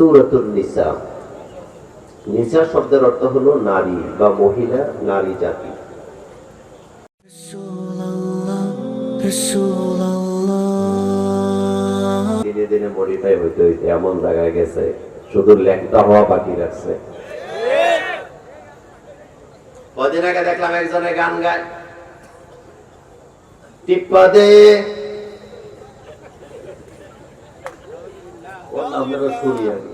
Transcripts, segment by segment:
সুরাতুল নিসা। নিসা শব্দের অর্থ হলো নারী বা মহিলা নারী জাতি। দিনে দিনে মডিফাই হইতে হইতে এমন জায়গায় গেছে শুধু ল্যাংটা হওয়া বাকি রাখছে। কদিন আগে দেখলাম একজনে গান গায়। টিপ্পা দে। আপনারা শুনি আমি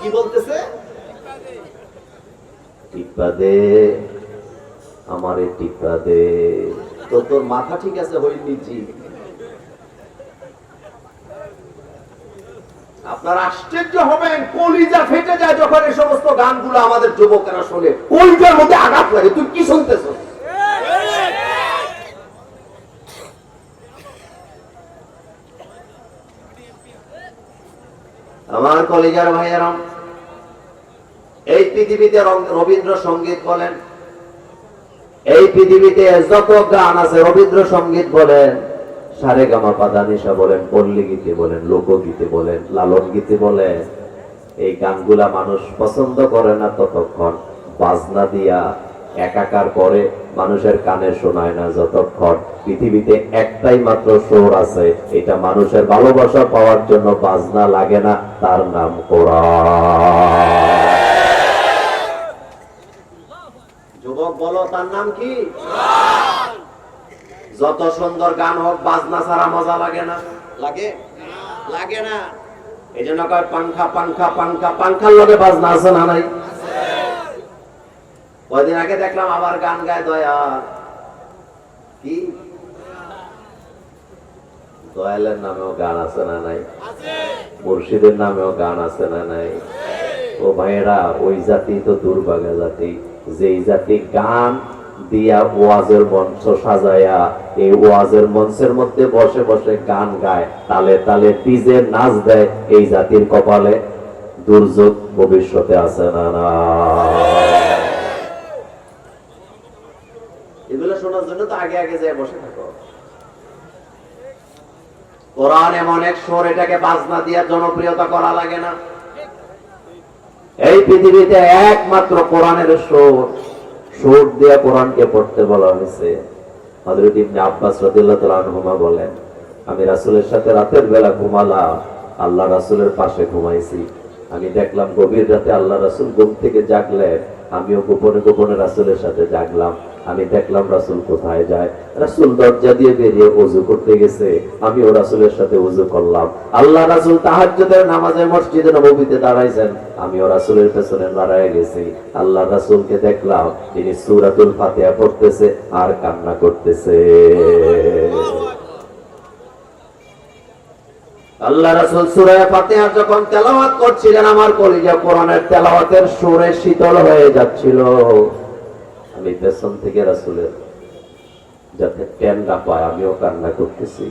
কি বলতেছে? টিপ্পা দে আমারে টিপ্পা দে। তো তোর মাথা ঠিক আছে হইনি জি আপনারা আশ্চর্য হবেন কলিজা ফেটে যায় যখন এই সমস্ত গানগুলো আমাদের যুবকেরা শোনে। কলিজার মধ্যে আঘাত লাগে তুই কি শুনতেছ? আমার কলিজার ভাইয়েরাম পৃথিবীতে রং- রবীন্দ্র সংগীত বলেন। এই পৃথিবীতে যত গান আছে রবীন্দ্র সংগীত বলেন, সারে গামা পাদানিসা বলেন, পল্লী গীতি বলেন লোকগীতি বলেন, লালন গীতি বলেন, এই গানগুলা মানুষ পছন্দ করে না ততক্ষণ। বাজনা দিয়া একাকার করে মানুষের কানে শোনায় না যতক্ষণ। পৃথিবীতে একটাই মাত্র সুর আছে, এটা মানুষের ভালোবাসা পাওয়ার জন্য বাজনা লাগে না, তার নাম কোরআন যুবক বলো, তার নাম কি? যত সুন্দর গান হোক, বাজনা ছাড়া মজা লাগে না। লাগে? লাগে না। এই জন্য কয়, পাংখা পাংখা পাংখা, পাংখার লগে বাজনা আছে না নাই? কয়দিন আগে দেখলাম আবার গান গায় দয়া কি? দয়ালের নামেও গান আছে না নাই? মুর্শিদের নামেও গান আছে না নাই? ও ভাইয়েরা, ওই জাতি তো দুর্ভাগা জাতি। যেই জাতি গান দিয়া ওয়াজের মঞ্চ সাজায়া এই ওয়াজের মঞ্চের মধ্যে বসে বসে গান গায়, তালে তালে ডিজে নাচ দেয় এই জাতির কপালে। দুর্যোগ ভবিষ্যতে আছে না না। এগুলো শোনার জন্য তো আগে আগে যায় বসে থাকো। কোরআন এমন এক সুর এটাকে বাজনা দিয়ে জনপ্রিয়তা করা লাগে না। এই পৃথিবীতে একমাত্র কোরআনের সুর সুর দিয়ে কোরআনকে পড়তে বলা হয়েছে। আব্বাস রাদিয়াল্লাহু আনহুমা বলেন, আমি রাসুলের সাথে রাতের বেলা ঘুমালাম, আল্লাহ রাসুলের পাশে ঘুমাইছি। আমি দেখলাম গভীর রাতে আল্লাহ রাসুল ঘুম থেকে জাগলেন, আমিও গোপনে গোপনে রাসুলের সাথে জাগলাম। আমি দেখলাম রাসূল কোথায় যায়। রাসূল দরজা দিয়ে বেরিয়ে ওযু করতে গেছে। আমিও রাসূলের সাথে ওযু করলাম। আল্লাহ রাসূল তাহাজ্জুদের নামাজে মসজিদে নববীতে দাঁড়াইছেন। আমিও রাসূলের পেছনে দাঁড়ায় গেছি। আল্লাহ রাসূলকে দেখলাম, তিনি সূরাতুল ফাতিহা পড়তেছে আর কান্না করতেছে। আল্লাহ রাসূল সূরা ফাতিহা যখন তেলাওয়াত করছিলেন, আমার কলিজা কোরআনের তেলাওয়াতের সুরে শীতল হয়ে যাচ্ছিল। আমি পেছন থেকে রাসূলের যাতে না পায়, আমিও কান্না করতেছি।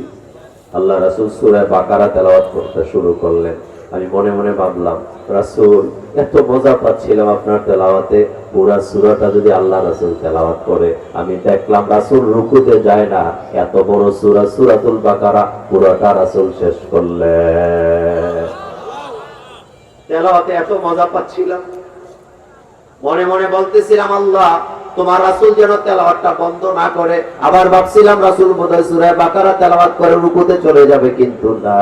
আল্লাহ রাসূল সূরা বাকারা তেলাওয়াত করতে শুরু করলেন। আমি মনে মনে ভাবলাম, রাসূল, এত মজা পাচ্ছিলাম আপনার তেলাওয়াতে। পুরা সূরাটা যদি আল্লাহ রাসূল তেলাওয়াত করে, আমি দেখলাম রাসুল রুকুতে যায় না। এত বড় সূরা, সূরাতুল বাকারা, পুরাটা রাসুল শেষ করলেন। তেলাওয়াতে এত মজা পাচ্ছিলাম। মনে মনে বলতেছিলাম, আল্লাহ, তোমার রাসুল যেন তেলাওয়াতটা বন্ধ না করে। আবার ভাবছিলাম, রাসুল বোধহয় সুরায় বাকারা তেলাওয়াত করে রুকুতে চলে যাবে। কিন্তু না।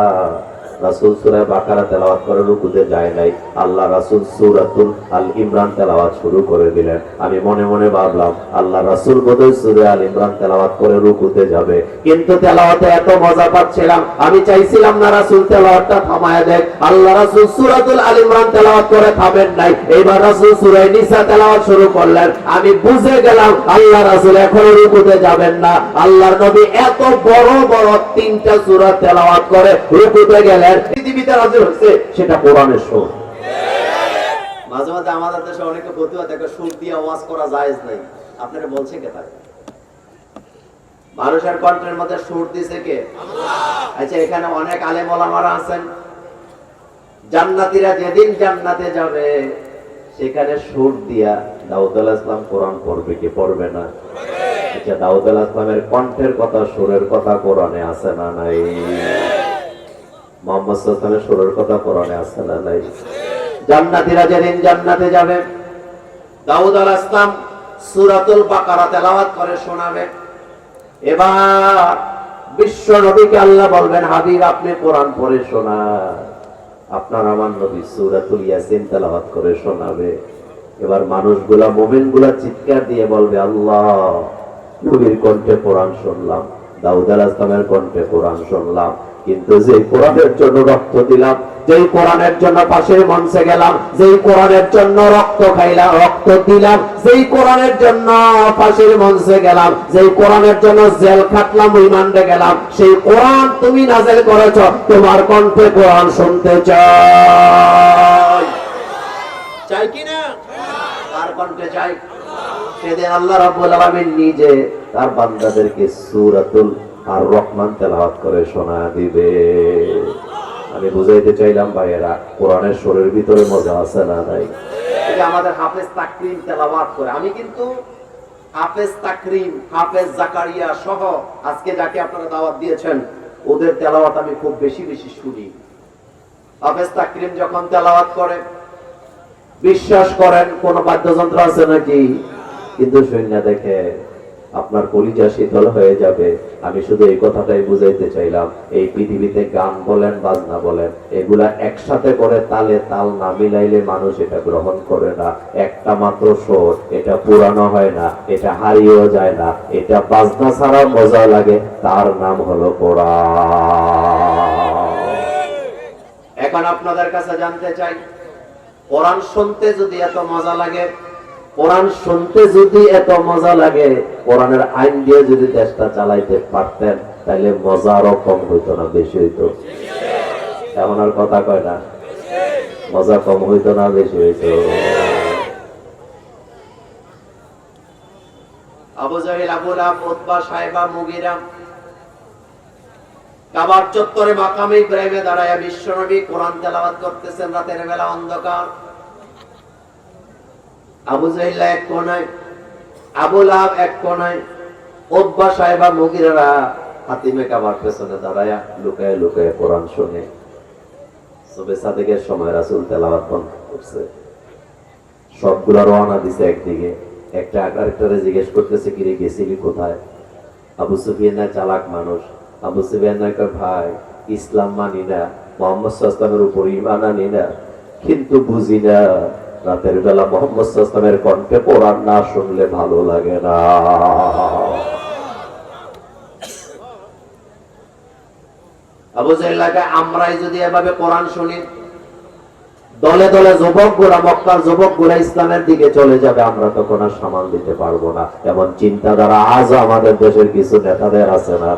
রাসূল সূরা বাকারা তেলাওয়াত করে, রুকুতে যায় নাই। আল্লাহ রাসুল সূরাতুল আল ইমরান তেলাওয়াত শুরু করে দিলেন। আমি মনে মনে ভাবলাম, আল্লাহ রাসূল বোধহয় সূরা আল ইমরান তেলাওয়াত করে রুকুতে যাবে। কিন্তু তেলাওয়াতে এত মজা পাচ্ছিলাম। আমি চাইছিলাম না রাসূল তেলাওয়াতটা থামায় দেখ আল্লাহ রাসূল সূরাতুল আল ইমরান তেলাওয়াত করে থামেন নাই। এইবার রাসুল সূরা নিসা তেলাওয়াত শুরু করলেন। আমি বুঝে গেলাম, আল্লাহ রাসুল এখনও রুকুতে যাবেন না। আল্লাহর নবী এত বড় বড় তিনটা সূরা তেলাওয়াত করে রুকুতে গেলেন পৃথিবীতে রাজি হচ্ছে সেটা কোরআনের সুর। মাঝে মাঝে আমাদের দেশে অনেকে ফতুয়া দেখে, সুর দিয়ে ওয়াজ করা জায়েজ নাই। আপনারা বলছে কে তাই? মানুষের কণ্ঠের মধ্যে সুর দিছে কে? আচ্ছা এখানে অনেক আলেম ওলামারা আছেন। জান্নাতীরা যেদিন জান্নাতে যাবে, সেখানে সুর দিয়া দাউদ আলাইহিস ইসলাম কোরআন পড়বে কি? পড়বে না। আচ্ছা দাউদ ইসলামের কণ্ঠের কথা, সুরের কথা কোরআনে আছে না নাই? সুরের কথা কোরআনে আছে না নাই? যেদিন জান্নাতে যাবে, দাউদ আল সুরাতুল বাকারা তেলাওয়াত করে শোনাবে। এবার বিশ্ব নবীকে আল্লাহ বলবেন, হাবিব, আপনি কোরআন পড়ে শোনা আপনার আমার নবী সুরাতুল ইয়াসিন তেলাওয়াত করে শোনাবে। এবার মানুষগুলা চিৎকার দিয়ে বলবে, আল্লাহ নবীর কণ্ঠে কোরআন শুনলাম দাউদ আল ইসলামের কণ্ঠে কোরআন শুনলাম কিন্তু যে কোরআনের জন্য রক্ত দিলাম যেই কোরআনের জন্য পাশের মঞ্চে গেলাম যেই কোরআনের জন্য রক্ত খাইলাম রক্ত দিলাম যেই কোরআনের জন্য পাশের মঞ্চে গেলাম যেই কোরআনের জন্য জেল খাটলাম রিমান্ডে গেলাম সেই কোরআন তুমি নাজেল করেছ তোমার কণ্ঠে কোরআন শুনতে চাই। চাই কি না? তার কণ্ঠে চাই? সেদিন আল্লাহ রাব্বুল আলামিন নিজে তার বান্দাদেরকে সূরাতুল আর রহমান তেলাওয়াত করে শোনা দিবে। আমি বুঝাইতে চাইলাম, ভাইয়েরা, কোরআনের সুরের ভিতরে মজা আছে না নাই? আমাদের হাফেজ তাকরিম তেলাওয়াত করে, আমি কিন্তু হাফেজ তাকরিম, হাফেজ জাকারিয়া সহ আজকে যাকে আপনারা দাওয়াত দিয়েছেন, ওদের তেলাওয়াত আমি খুব বেশি বেশি শুনি। হাফেজ তাকরিম যখন তেলাওয়াত করে, বিশ্বাস করেন, কোন বাদ্যযন্ত্র আছে নাকি? কিন্তু সৈন্য দেখে আপনার কলিজা শীতল হয়ে যাবে। আমি শুধু এই কথাটাই বুঝাইতে চাইলাম। এই পৃথিবীতে গান বলেন, বাজনা বলেন, এগুলা একসাথে করে তালে তাল না মিলাইলে মানুষ এটা গ্রহণ করে না। একটা মাত্র সুর এটা পুরানো হয় না, এটা হারিয়েও যায় না, এটা বাজনা ছাড়া মজা লাগে, তার নাম হলো কোরআন। এখন আপনাদের কাছে জানতে চাই, কোরআন শুনতে যদি এত মজা লাগে কোরআন শুনতে যদি এত মজা লাগে, কোরআনের আইন দিয়ে যদি দেশটা চালাইতে পারতেন তাহলে মজা আরও কম হইতো না, বেশি হইতো। এমন আর কথা কয় না। মজা কম হইতো না, বেশি হইতো। Abu Jahl, Abu Lahab, Utba সাহেবা, মুগিরা। কাবার চত্বরে মাকামে ইব্রাহিমে দাঁড়ায় বিশ্বনবী কোরআন তেলাওয়াত করতেছেন, রাতের বেলা অন্ধকার। আবু জাহিল্লা এক কোনায়, আবু লাহাব এক কোনায়, ওব্বা সাহেবা মুগিরারা হাতিমে কাবার পেছনে দাঁড়ায়া লুকায় লুকায় কোরআন শুনে। সময় রাসূল বন্ধ করছে। সবগুলা রওনা দিছে একদিকে। একটা আরেকটারে জিজ্ঞেস করতেছে, কিরে, গেছিলি কোথায়? আবু সুফিয়ান চালাক মানুষ। আবু সুফিয়ান কয়, ভাই, ইসলাম মানি না, মোহাম্মদ সাল্লামের উপর ইমান আনি না, কিন্তু বুঝি না। রাতের বেলা মোহাম্মদ সাল্লামের কণ্ঠে কোরআন না শুনলে ভালো লাগে না। আমরাই যদি এভাবে শুনি, দলে দলে যুবক মক্কার যুবক দিকে চলে যাবে, আমরা তখন আর সামাল দিতে পারব না। এমন চিন্তাধারা আজও আমাদের দেশের কিছু নেতাদের আছে না।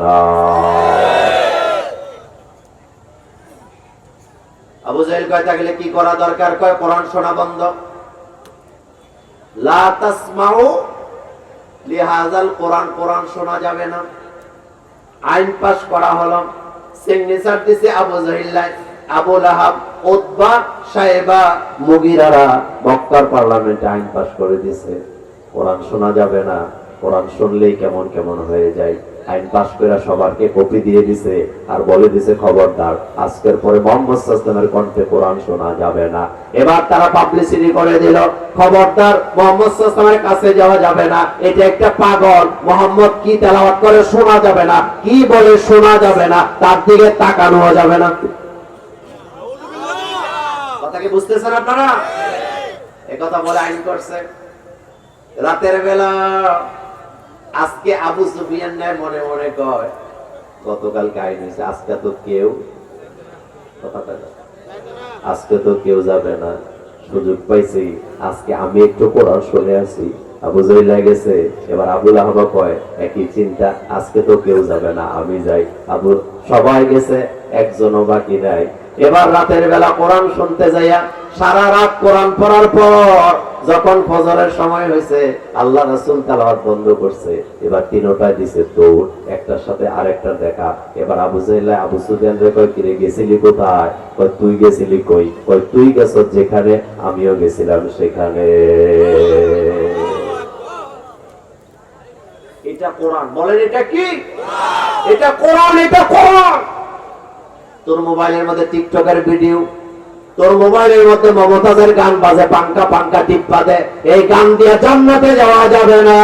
আবু জাহেল কয় থাকলে কি করা দরকার? কয়, কোরআন শোনা বন্ধ। লা তাসমাউ লিহাজাল কোরআন কোরআন শোনা যাবে না। আইন করা হলো। সিগনেচার দিছে আবু আবু লাহাব, উতবা, সাহেবা, মুগিরারা মক্কার পার্লামেন্টে আইন করে দিছে। কোরআন শোনা যাবে না। কোরআন শুনলেই কেমন কেমন হয়ে যায়। আইন পাশ করে সবারকে কপি দিয়ে দিছে আর বলে দিছে, খবরদার, আজকের পরে মোহাম্মদ সাল্লামের কণ্ঠে কোরআন শোনা যাবে না। এবার তারা পাবলিসিটি করে দিল, খবরদার, মোহাম্মদ সাল্লামের কাছে যাওয়া যাবে না। এটা একটা পাগল। মোহাম্মদ কি তেলাওয়াত করে শোনা যাবে না? কি বলে শোনা যাবে না? তার দিকে তাকানো যাবে না। কথা কি বুঝতেছেন আপনারা? কথা বলে আইন করছে। রাতের বেলা আজকে আবু সুফিয়ান নাই, মনে মনে কয়, গতকালকে আইন হয়েছে আজকে তো কেউ আজকে তো কেউ যাবে না, সুযোগ পাইছি, আজকে আমি একটু কোরআন শুনে আছি। আবু জহিলা গেছে, এবার আবুল আহবা কয়, একই চিন্তা, আজকে তো কেউ যাবে না, আমি যাই। আবু সবাই গেছে, একজনও বাকি নাই। এবার রাতের বেলা কোরআন শুনতে যাইয়া সারা রাত কোরআন পড়ার পর যখন ফজরের সময় হয়েছে, আল্লাহ রাসুল তালাওয়াত বন্ধ করছে। এবার তিনোটায় দিছে দৌড়, একটার সাথে আরেকটার দেখা। এবার আবু জাহিল্লা আবু সুফিয়ান রে কয়, কিরে, গেছিলি কোথায়? কয়, তুই গেছিলি কই? কয়, তুই গেছ যেখানে, আমিও গেছিলাম সেখানে। এটা কোরআন। বলেন এটা কি? এটা কোরআন এটা কোরআন। তোর মোবাইলের মধ্যে টিকটকের ভিডিও, তোর মোবাইলের মধ্যে মমতাজের গান বাজে, পাঙ্কা পাঙ্কা টিপ্পা দে। এই গান দিয়ে জান্নাতে যাওয়া যাবে না।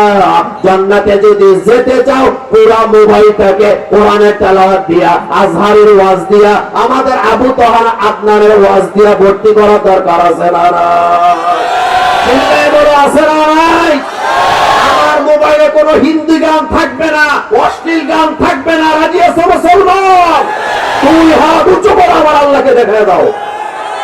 জান্নাতে যদি যেতে চাও, পুরা মোবাইলটাকে কোরআনের তেলাওয়াত দিয়া, আজহারের ওয়াজ দিয়া, আমাদের আবু তহান আদনানের ওয়াজ দিয়া ভর্তি করার দরকার আছে না আছে না আমার মোবাইলে কোনো হিন্দি গান থাকবে না, অশ্লীল গান থাকবে না। রাজি আছে মুসলমান? তুই হাত উঁচু করে আমার আল্লাহকে দেখে দাও।